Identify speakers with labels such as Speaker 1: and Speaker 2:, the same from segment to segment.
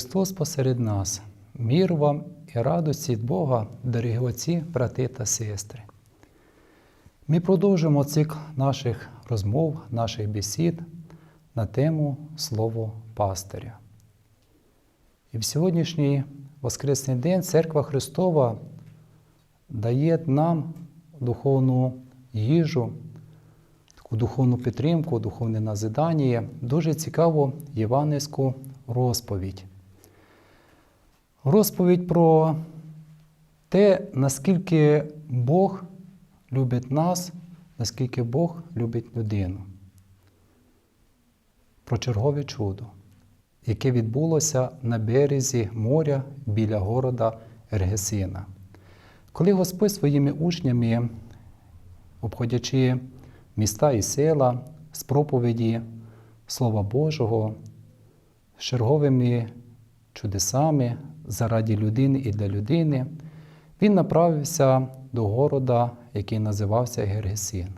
Speaker 1: Христос посеред нас, мір вам і радості від Бога, дорогі отці, брати та сестри. Ми продовжуємо цикл наших розмов, наших бесід на тему Слово пастиря. І в сьогоднішній Воскресний день Церква Христова дає нам духовну їжу, таку духовну підтримку, духовне назидання, дуже цікаву євангельську розповідь. Розповідь про те, наскільки Бог любить нас, наскільки Бог любить людину. Про чергове чудо, яке відбулося на березі моря біля города Ергесина. Коли Господь своїми учнями, обходячи міста і села з проповіді Слова Божого, з черговими чудесами заради людини і для людини, він направився до города, який називався Гергесин.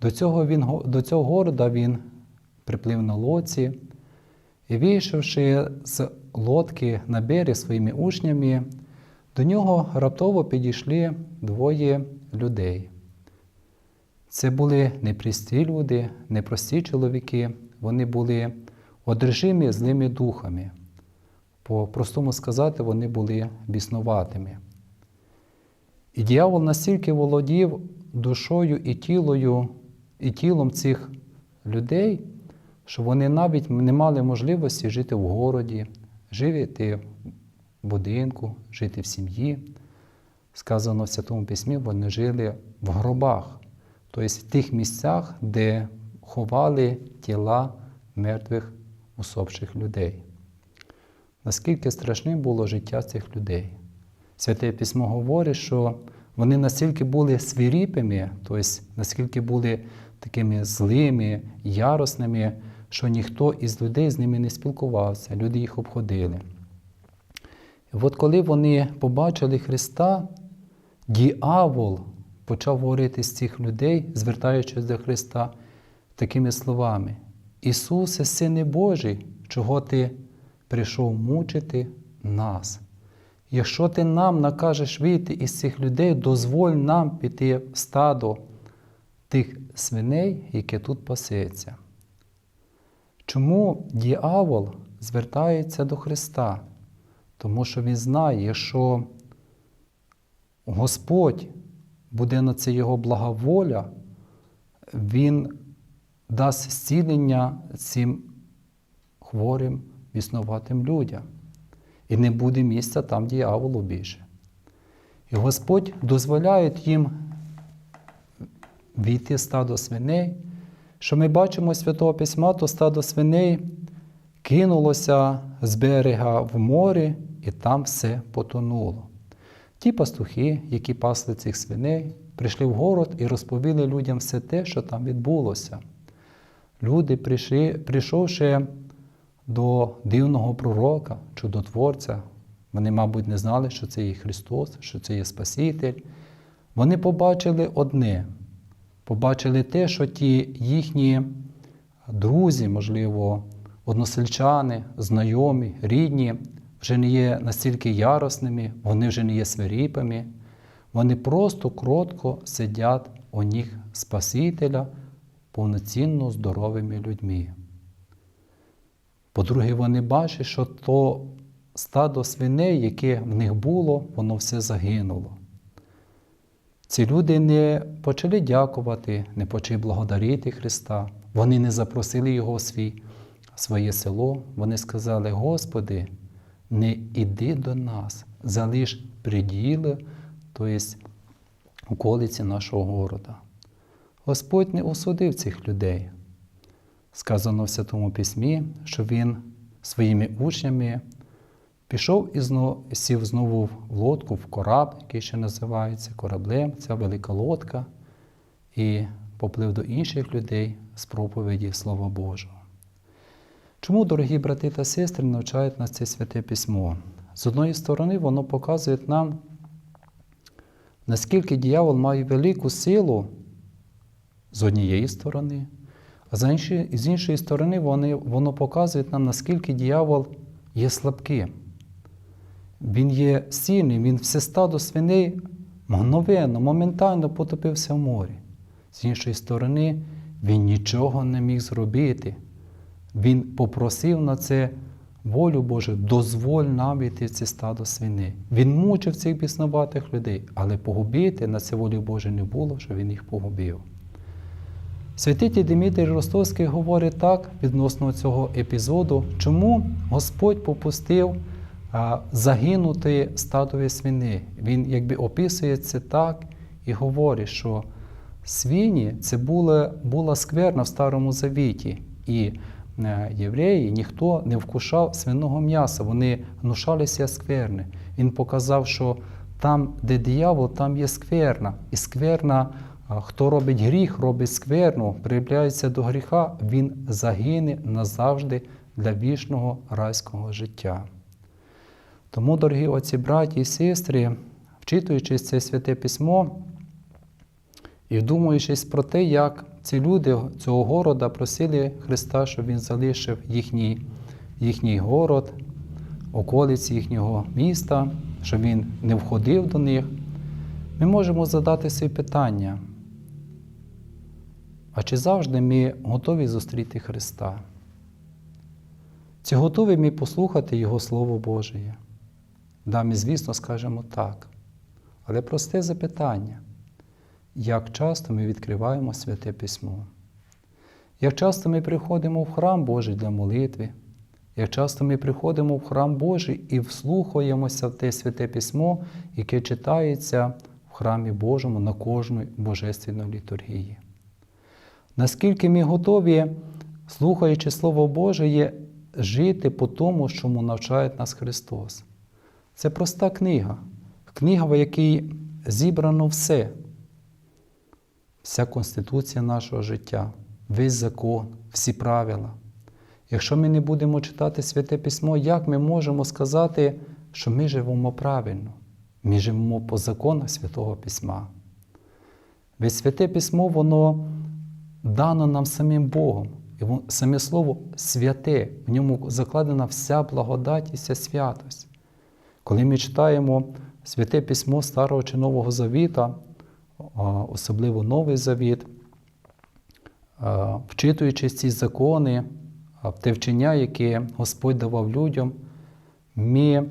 Speaker 1: До цього, він, до цього города він приплив на лоці і, вийшовши з лодки на берег своїми учнями, до нього раптово підійшли двоє людей. Це були непрості люди, непрості чоловіки, вони були одержимі злими духами. По-простому сказати, вони були біснуватими. І дьявол настільки володів душою і тілою, і тілом цих людей, що вони навіть не мали можливості жити в городі, жити в будинку, жити в сім'ї. Сказано в Святому Письмі, вони жили в гробах, тобто в тих місцях, де ховали тіла мертвих усопших людей. Наскільки страшним було життя цих людей. Святе Письмо говорить, що вони настільки були свиріпими, тобто наскільки були такими злими, яросними, що ніхто із людей з ними не спілкувався, люди їх обходили. І от коли вони побачили Христа, діавол почав говорити з цих людей, звертаючись до Христа такими словами: Ісусе, Сине Божий, чого Ти прийшов мучити нас? Якщо ти нам накажеш вийти із цих людей, дозволь нам піти в стадо тих свиней, яке тут пасеться. Чому діавол звертається до Христа? Тому що він знає, що Господь буде на це його блага воля, Він дасть зцілення цим хворим, віснуватим людям. І не буде місця там діяволу більше. І Господь дозволяє їм війти в стадо свиней. Що ми бачимо Святого Письма, то стадо свиней кинулося з берега в море, і там все потонуло. Ті пастухи, які пасли цих свиней, прийшли в город і розповіли людям все те, що там відбулося. Люди, прийшли, прийшовши до дивного пророка, чудотворця. Вони, мабуть, не знали, що це є Христос, що це є Спаситель. Вони побачили одне: побачили те, що ті їхні друзі, можливо, односельчани, знайомі, рідні, вже не є настільки яросними, вони вже не є свиріпами. Вони просто кротко сидять у ніг Спасителя повноцінно здоровими людьми. По-друге, вони бачать, що то стадо свиней, яке в них було, воно все загинуло. Ці люди не почали дякувати, не почали благодарити Христа. Вони не запросили Його свій, своє село. Вони сказали: Господи, не іди до нас, залиш приділи, тобто околиці нашого города. Господь не осудив цих людей. Сказано в Святому Письмі, що він своїми учнями пішов і знов, сів знову в лодку, в кораб, який ще називається кораблем, ця велика лодка, і поплив до інших людей з проповіді Слова Божого. Чому, дорогі брати та сестри, навчають нас це святе письмо? З одної сторони, воно показує нам, наскільки дьявол має велику силу з однієї сторони, а з іншої, з іншої сторони, вони, воно показує нам, наскільки дьявол є слабким. Він є сильним, він все стадо свиней мгновенно, моментально потопився в морі. З іншої сторони, він нічого не міг зробити. Він попросив на це волю Божу, дозволь нам війти в це стадо свини. Він мучив цих біснуватих людей, але погубити на це волі Божій не було, що він їх погубив. Святитель Дмитрій Ростовський говорить так відносно цього епізоду, чому Господь попустив загинути стадові свини. Він якби описує це так і говорить, що свині це була, була скверна в Старому Завіті. І е, євреї ніхто не вкушав свиного м'яса, вони гнушалися скверни. Він показав, що там, де диявол, там є скверна. І скверна, хто робить гріх, робить скверну, приявляється до гріха, він загине назавжди для вічного райського життя. Тому, дорогі отці, браті і сестри, вчитуючись це святе письмо і вдумуючись про те, як ці люди цього города просили Христа, щоб Він залишив їхній, їхній город, околиці їхнього міста, щоб Він не входив до них, ми можемо задати собі питання. А чи завжди ми готові зустріти Христа? Чи готові ми послухати Його Слово Божє? Да, ми, звісно, скажемо так. Але просте запитання, як часто ми відкриваємо Святе Письмо? Як часто ми приходимо в храм Божий для молитви? Як часто ми приходимо в храм Божий і вслухаємося в те святе письмо, яке читається в храмі Божому на кожну божественну літургії? Наскільки ми готові, слухаючи Слово Боже, жити по тому, чому навчає нас Христос? Це проста книга, книга, в якій зібрано все, вся конституція нашого життя, весь закон, всі правила. Якщо ми не будемо читати Святе Письмо, як ми можемо сказати, що ми живемо правильно? Ми живемо по законах Святого Письма. Ведь Святе Письмо, воно дано нам самим Богом. І саме слово святе, в ньому закладена вся благодать і вся святость. Коли ми читаємо Святе Письмо Старого чи Нового Завіта, особливо Новий Завіт, вчитуючи ці закони, те вчення, яке Господь давав людям, ми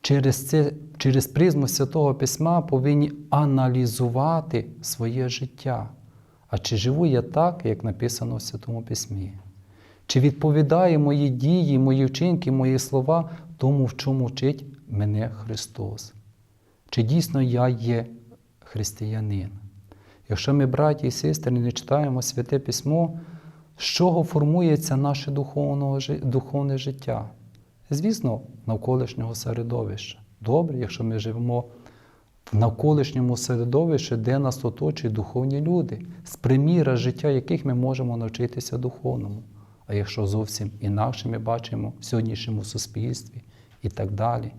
Speaker 1: через це, через призму Святого Письма повинні аналізувати своє життя. А чи живу я так, як написано в Святому Письмі? Чи відповідає мої дії, мої вчинки, мої слова тому, в чому вчить мене Христос? Чи дійсно я є християнин? Якщо ми, браті і сестри, не читаємо Святе Письмо, з чого формується наше духовне життя? Звісно, навколишнього середовища. Добре, якщо ми живемо навколишньому середовищі, де нас оточують духовні люди, з приміра життя яких ми можемо навчитися духовному. А якщо зовсім інакше ми бачимо в сьогоднішньому суспільстві і так далі.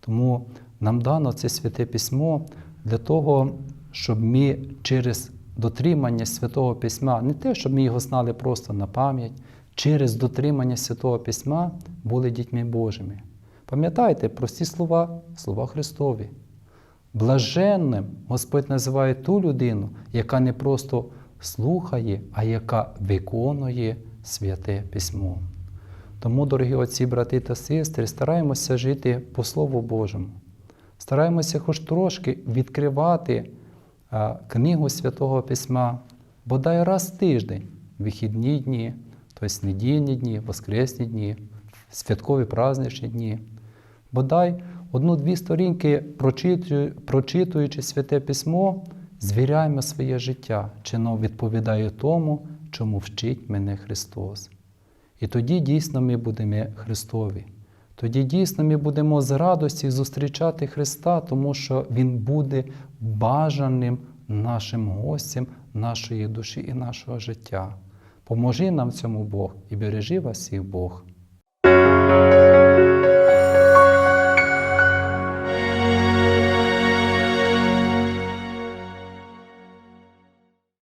Speaker 1: Тому нам дано це святе письмо для того, щоб ми через дотримання Святого Письма, не те, щоб ми його знали просто на пам'ять, через дотримання Святого Письма були дітьми Божими. Пам'ятайте прості слова, слова Христові. Блаженним Господь називає ту людину, яка не просто слухає, а яка виконує святе письмо. Тому, дорогі отці, брати та сестри, стараємося жити по Слову Божому. Стараємося хоч трошки відкривати книгу Святого Письма, бодай раз в тиждень, вихідні дні, тобто недільні дні, воскресні дні, святкові праздничні дні. Бодай одну-дві сторінки, прочитуючи святе письмо, звіряємо своє життя, чи воно відповідає тому, чому вчить мене Христос. І тоді дійсно ми будемо Христові. Тоді дійсно ми будемо з радості зустрічати Христа, тому що Він буде бажаним нашим гостем нашої душі і нашого життя. Поможи нам в цьому Бог і бережи вас всіх Бог.